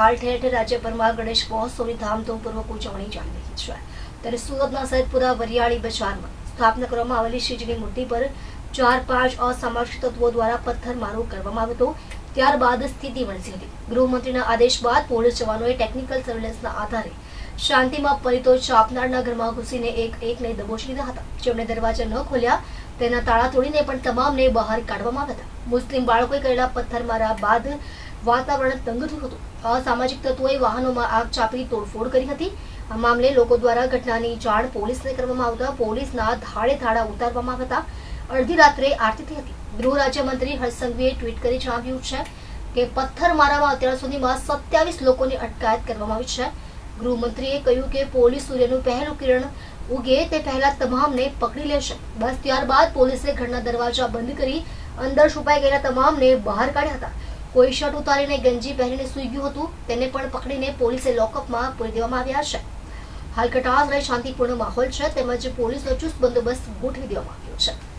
હાલ ઠેર ઠેર રાજ્યભરમાં ગણેશ મહોત્સવની ધામધૂમપૂર્વક ઉજવણી ચાલી રહી છે. ત્યારે સુરતના સૈદપુરા, વરિયાળી બજારમાં સ્થાપના કરવામાં આવેલી શ્રીજીની મૂર્તિ પર ચાર પાંચ અસામાજિક તત્વો દ્વારા પથ્થરમારો કરવામાં આવ્યો હતો. ત્યારબાદ સ્થિતિ વણસી હતી. ગૃહમંત્રીના આદેશ બાદ પોલીસ જવાનોએ ટેકનિકલ સર્વેલન્સના આધારે શાંતિમાં પરિતો આપનારના ઘરમાં ઘૂસીને એક એકને દબોચી લીધા હતા. જેમણે દરવાજા ન ખોલ્યા, તેના તાળા તોડીને પણ તમામને બહાર કાઢવામાં આવ્યા હતા. મુસ્લિમ બાળકોએ કરેલા પથ્થરમારા બાદ વાતાવરણ તંગ થયું હતું. અસામાજિક તત્વોએ વાહનોમાં આગ ચાપી તોડફોડ કરી હતી. આ મામલે લોકો દ્વારા ઘટનાની જાણ પોલીસને કરવામાં આવતા પોલીસના ધાડે ધાડા ઉતારવામાં હતા. અડધી રાત્રે આરતી થઈ હતી. ગૃહ રાજ્યમંત્રી હર્ષ સંઘવીએ ટ્વીટ કરી જણાવ્યું છે કે પથ્થરમારામાં અત્યાર સુધીમાં સત્યાવીસ લોકોની અટકાયત કરવામાં આવી છે. ગૃહમંત્રીએ કહ્યું કે પોલીસ સૂર્યનું પહેલું કિરણ ઉગે તે પહેલા તમામને પકડી લેશે. બસ ત્યારબાદ પોલીસે ઘરના દરવાજા બંધ કરી અંદર છુપાઈ ગયેલા તમામને બહાર કાઢ્યા હતા. કોઈ શર્ટ ઉતારીને ગંજી પહેરીને સૂઈ ગયું હતું, તેને પણ પકડીને પોલીસે લોકઅપમાં પૂરી દેવામાં આવ્યા છે. હાલ કટાસ શાંતિપૂર્ણ માહોલ છે, તેમજ પોલીસનો ચુસ્ત બંદોબસ્ત ગોઠવી દેવામાં આવ્યો છે.